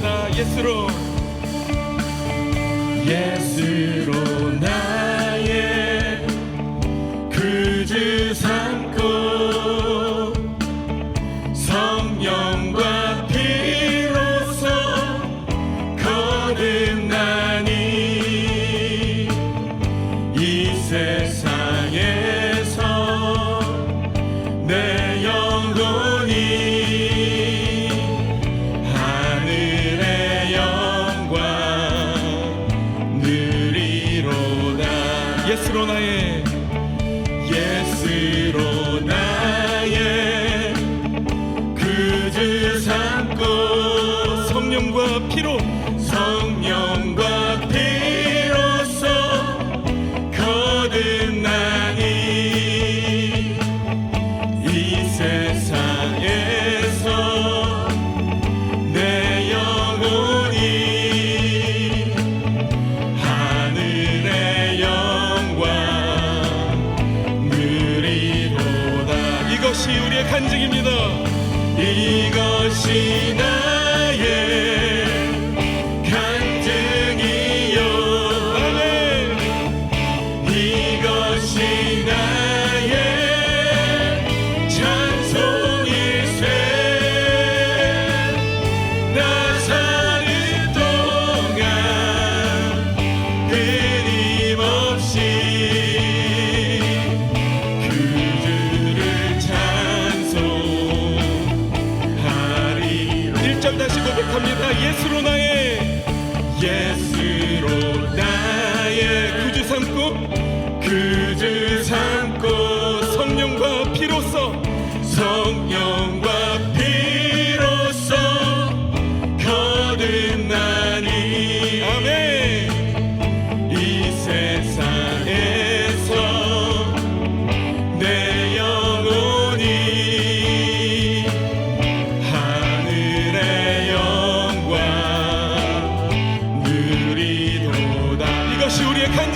나 예수로. 예수로 나. 예수로 나의 예수로 나의 그주 삼고 성령과 피로 성령과 피로써 거듭나니 이 세상에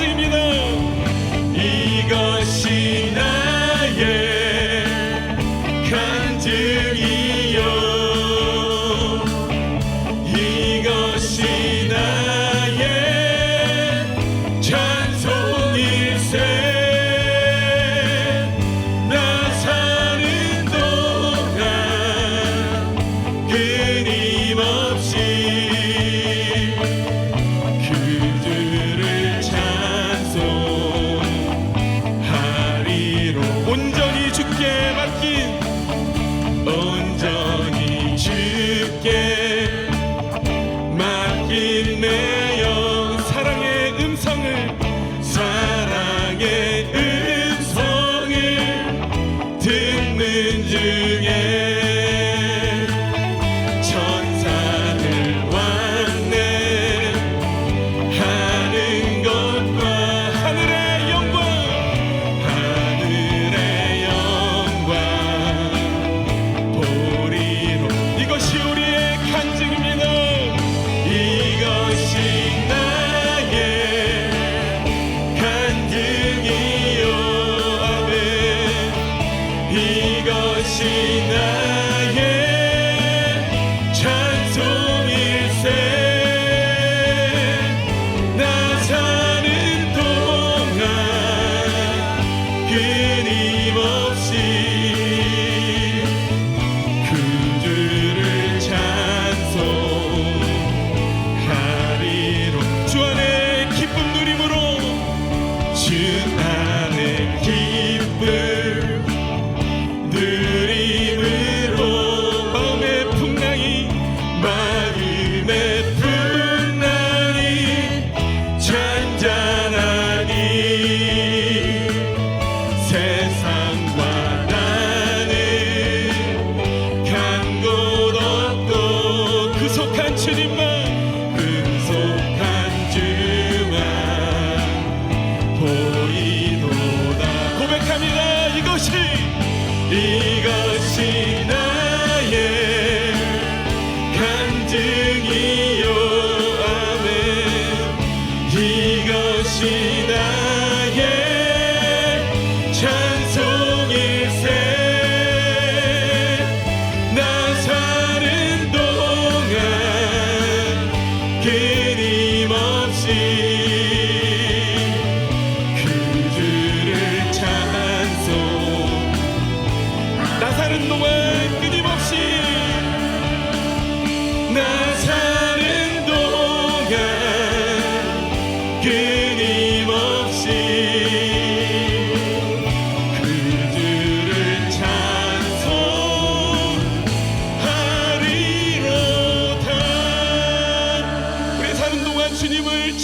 움직입니다. 이것이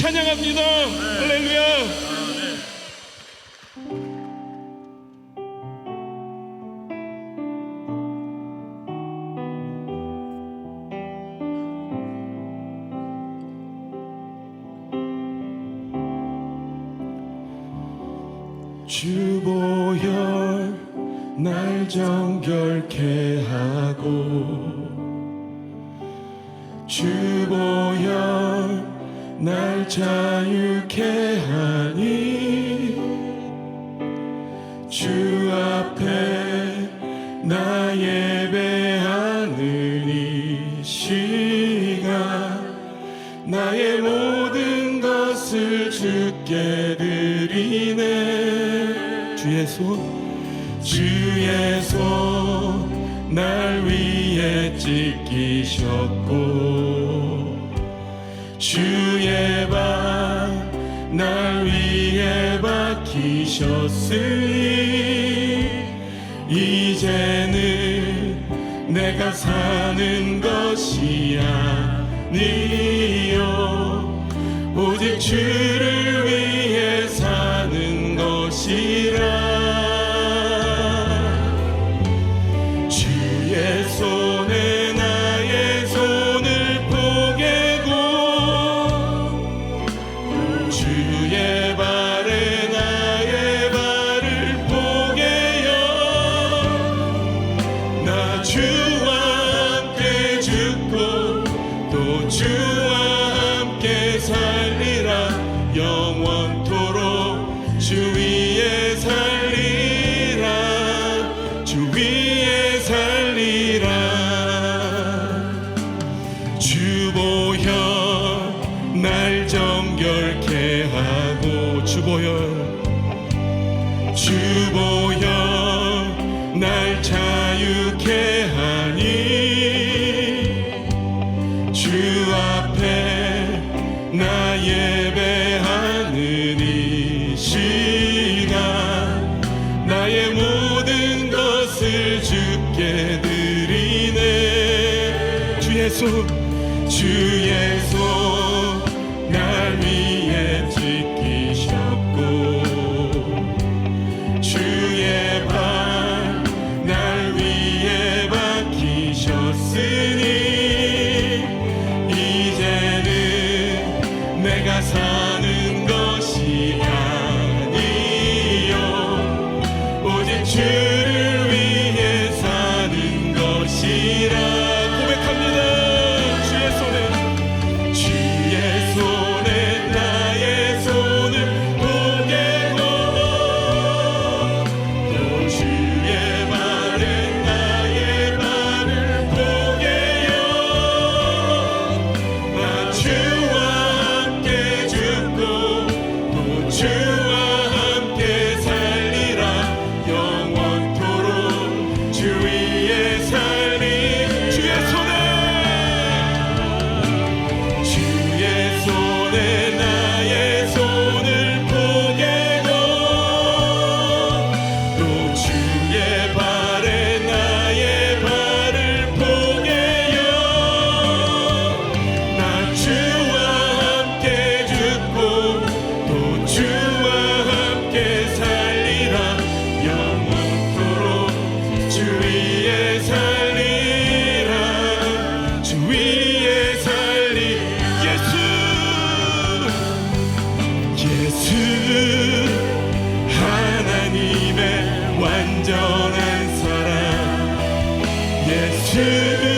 찬양합니다. 할렐루야. 주보혈 날 정결케 하고 주보혈 날 자유케 하니 주 앞에 나 예배하는 이 시간 나의 모든 것을 주께 드리네. 주의 손 주의 손 날 위해 찢기셨고 주의 밤날 위해 박히셨으니 이제는 내가 사는 것이 아니요. 오직 주를 주 보여 주 보여 날 자유케 하니. 주 앞에 나 예배하는 이 시간 나의 모든 것을 주께 드리네. 주 예수 주 예수. 내가 서 예수.